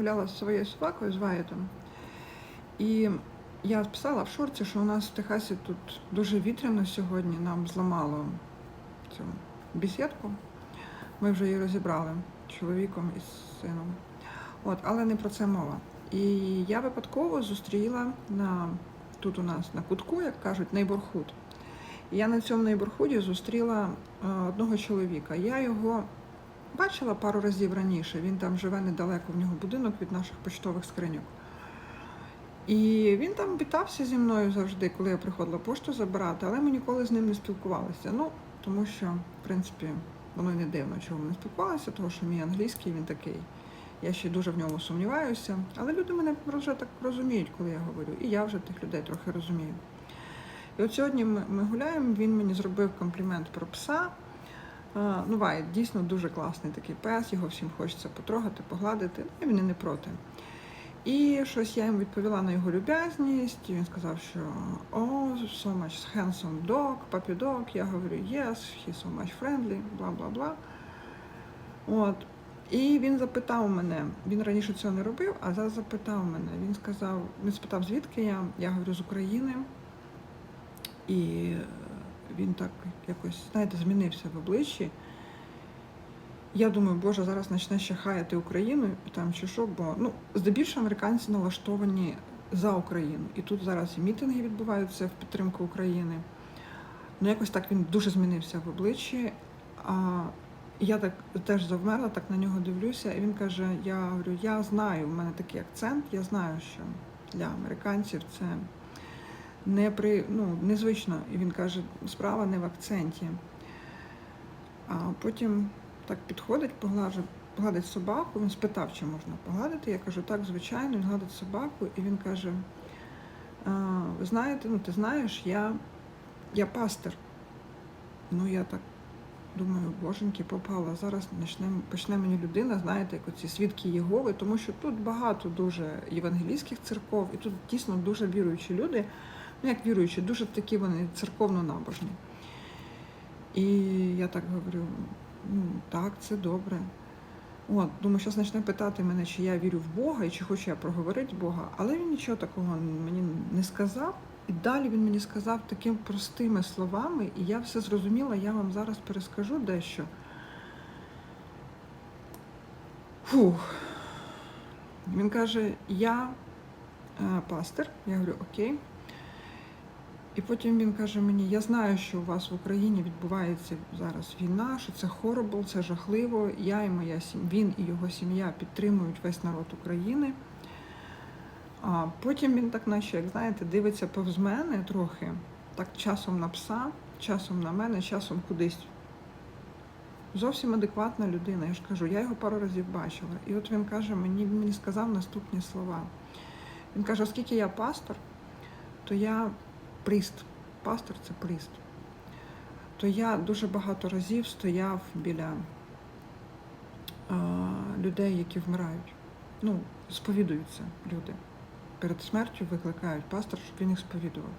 гуляла з своєю собакою з Ваєтом. І я писала в шорці, що у нас в Техасі тут дуже вітряно сьогодні. Нам зламало цю бесідку. Ми вже її розібрали чоловіком і сином. От, але не про це мова. І я випадково зустріла на тут у нас на кутку, як кажуть, нейборхуд. Я на цьому нейборхуді зустріла е, одного чоловіка. Я його бачила пару разів раніше. Він там живе недалеко, в нього будинок від наших почтових скриньок. І він там вітався зі мною завжди, коли я приходила пошту забирати, але ми ніколи з ним не спілкувалися. Ну, тому що, в принципі, воно й не дивно, чого ми не спілкувалися, тому що мій англійський він такий. Я ще дуже в ньому сумніваюся. Але люди мене вже так розуміють, коли я говорю. І я вже тих людей трохи розумію. І от сьогодні ми, гуляємо, він мені зробив комплімент про пса. Ну, Вайт дійсно дуже класний такий пес, його всім хочеться потрогати, погладити, і він і не проти. І щось я йому відповіла на його люб'язність. Він сказав, що oh, so much handsome dog, puppy dog. Я говорю, yes, he's so much friendly, бла бла бла. От. І він запитав мене, він раніше цього не робив, а зараз запитав мене. Він сказав, він спитав, звідки я? Я говорю, з України. І він так якось, знаєте, змінився в обличчі. Я думаю, боже, зараз почне ще хаяти Україну там чи що, бо ну, здебільшого американці налаштовані за Україну. І тут зараз і мітинги відбуваються в підтримку України. Ну, якось так він дуже змінився в обличчі. А я так теж завмерла, так на нього дивлюся, і він каже: Я говорю, я знаю, у мене такий акцент, я знаю, що для американців це не при, ну, незвично. І він каже, справа не в акценті. А потім так підходить, поглажу, погладить собаку. Він спитав, чи можна погладити. Я кажу, так, звичайно, він гладить собаку, і він каже: ви знаєте, ну ти знаєш, я, я пастир. Ну, я так думаю, боженьки, попала. Зараз почне, почне мені людина, знаєте, як оці свідки Єгови, тому що тут багато дуже євангелійських церков, і тут дійсно дуже віруючі люди. Ну, як віруючі, дуже такі вони церковно набожні. І я так говорю, ну так, це добре. От, думаю, зараз почне питати мене, чи я вірю в Бога і чи хочу я проговорити Бога. Але він нічого такого мені не сказав. І далі він мені сказав такими простими словами, і я все зрозуміла, я вам зараз перескажу дещо. Фух. Він каже, я е, пастир. Я говорю, окей. І потім він каже мені: я знаю, що у вас в Україні відбувається зараз війна, що це horrible, це жахливо. Я і моя сім'я, він і його сім'я підтримують весь народ України. А потім він так, наче, як знаєте, дивиться повз мене трохи, так часом на пса, часом на мене, часом кудись. Зовсім адекватна людина. Я ж кажу, я його пару разів бачила. І от він каже, мені мені сказав наступні слова. Він каже, оскільки я пастор, то я пріст. Пастор це пріст. То я дуже багато разів стояв біля а, людей, які вмирають. Ну, сповідуються люди. Перед смертю викликають пастор, щоб він їх сповідував.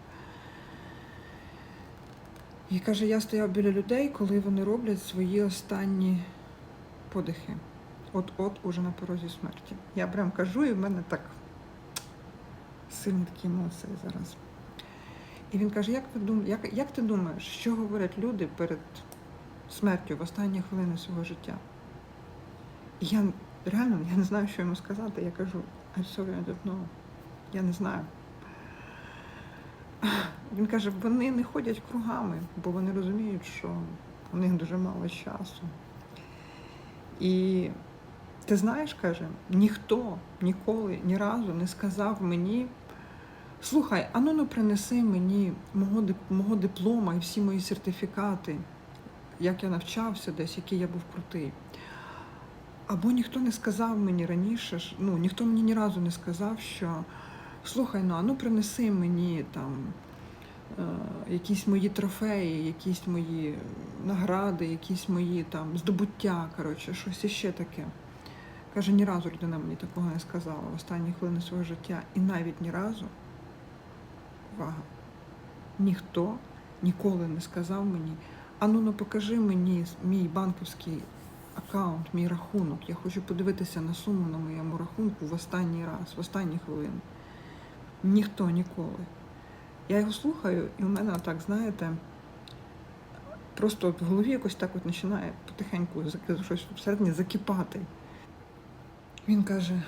І каже, я стояв біля людей, коли вони роблять свої останні подихи. От-от уже на порозі смерті. Я прям кажу, і в мене так сильні такі емоції зараз. І він каже: як, ви дум... як, як ти думаєш, що говорять люди перед смертю в останні хвилини свого життя? І я реально я не знаю, що йому сказати. Я кажу, I'm sorry, I don't know. Я не знаю. Він каже, вони не ходять кругами, бо вони розуміють, що у них дуже мало часу. І ти знаєш, каже, ніхто ніколи ні разу не сказав мені, слухай, а ну ну принеси мені мого, мого диплома і всі мої сертифікати, як я навчався десь, який я був крутий. Або ніхто не сказав мені раніше, ну ніхто мені ні разу не сказав, що слухай, ну а ну принеси мені там е, якісь мої трофеї, якісь мої награди, якісь мої там здобуття, коротше, щось іще таке. Каже, ні разу людина мені такого не сказала в останні хвилини свого життя. І навіть ні разу, увага, ніхто ніколи не сказав мені, а ну покажи мені мій банківський аккаунт, мій рахунок. Я хочу подивитися на суму на моєму рахунку в останній раз, в останні хвилини. Ніхто ніколи. Я його слухаю, і у мене так, знаєте, просто в голові якось так от починає потихеньку щось всередині закипати. Він каже,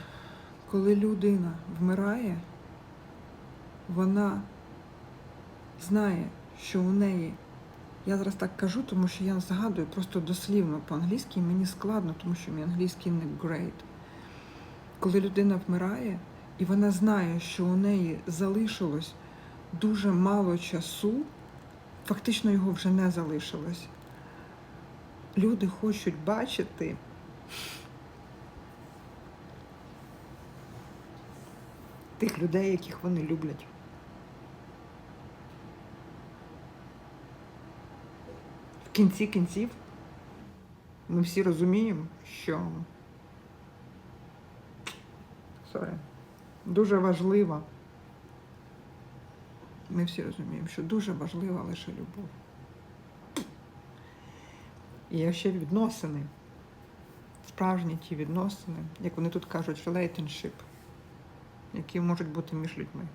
коли людина вмирає, вона знає, що у неї. Я зараз так кажу, тому що я згадую просто дослівно по-англійськи, мені складно, тому що мій англійський не great. Коли людина вмирає, і вона знає, що у неї залишилось дуже мало часу, фактично його вже не залишилось. Люди хочуть бачити тих людей, яких вони люблять. В кінці кінців ми всі розуміємо, що Sorry. дуже важлива. Ми всі розуміємо, що дуже важлива лише любов. І ще відносини, справжні ті відносини, як вони тут кажуть, relationship, які можуть бути між людьми.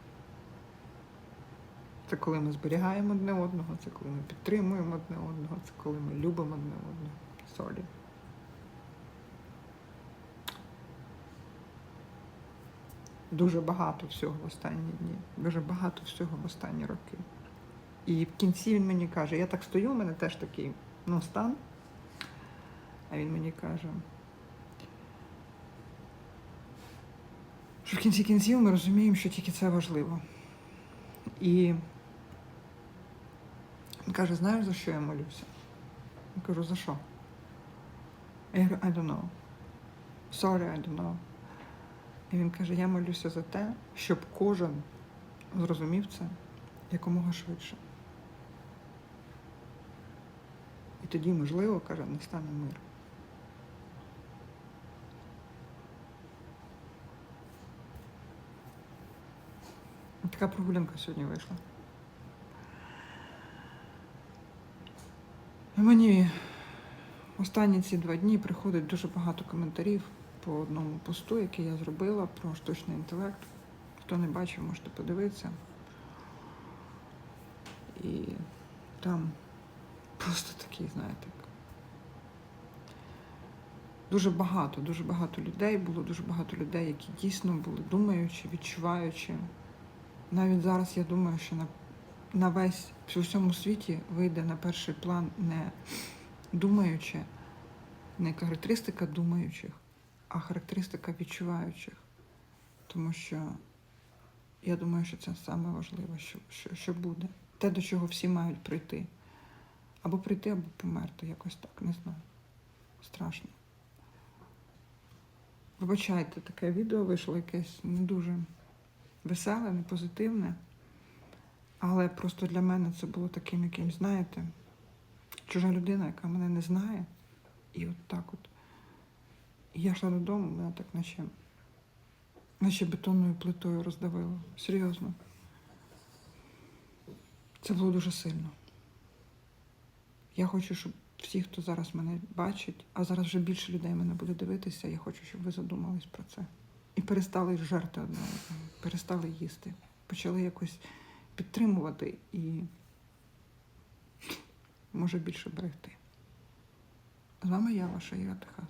Це коли ми зберігаємо одне одного, це коли ми підтримуємо одне одного, це коли ми любимо одне одного. Сорі. Дуже багато всього в останні дні. Дуже багато всього в останні роки. І в кінці він мені каже, я так стою, у мене теж такий ну, стан. А він мені каже, що в кінці кінців ми розуміємо, що тільки це важливо. І він каже, знаєш, за що я молюся? Я кажу, за що? Я говорю, I don't know. Sorry, I don't know. І він каже, я молюся за те, щоб кожен зрозумів це якомога швидше. І тоді, можливо, каже, настане мир. Така прогулянка сьогодні вийшла. Мені останні ці два дні приходить дуже багато коментарів по одному посту, який я зробила про штучний інтелект. Хто не бачив, можете подивитися. І там просто такий, знаєте, дуже багато, дуже багато людей було, дуже багато людей, які дійсно були думаючи, відчуваючи. Навіть зараз я думаю, що на, весь в усьому світі вийде на перший план не думаючи, не характеристика думаючих, а характеристика відчуваючих. Тому що я думаю, що це саме важливе, що, що, що буде. Те, до чого всі мають прийти. Або прийти, або померти, якось так, не знаю. Страшно. Вибачайте, таке відео вийшло якесь не дуже веселе, не позитивне. Але просто для мене це було таким якимсь, знаєте, чужа людина, яка мене не знає. І от так от. Я йшла додому, мене так наче, наче бетонною плитою роздавило. Серйозно. Це було дуже сильно. Я хочу, щоб всі, хто зараз мене бачить, а зараз вже більше людей мене буде дивитися, я хочу, щоб ви задумались про це. І перестали жерти одне одного, перестали їсти. Почали якось підтримувати і може більше берегти. З вами я, ваша Іра Техас.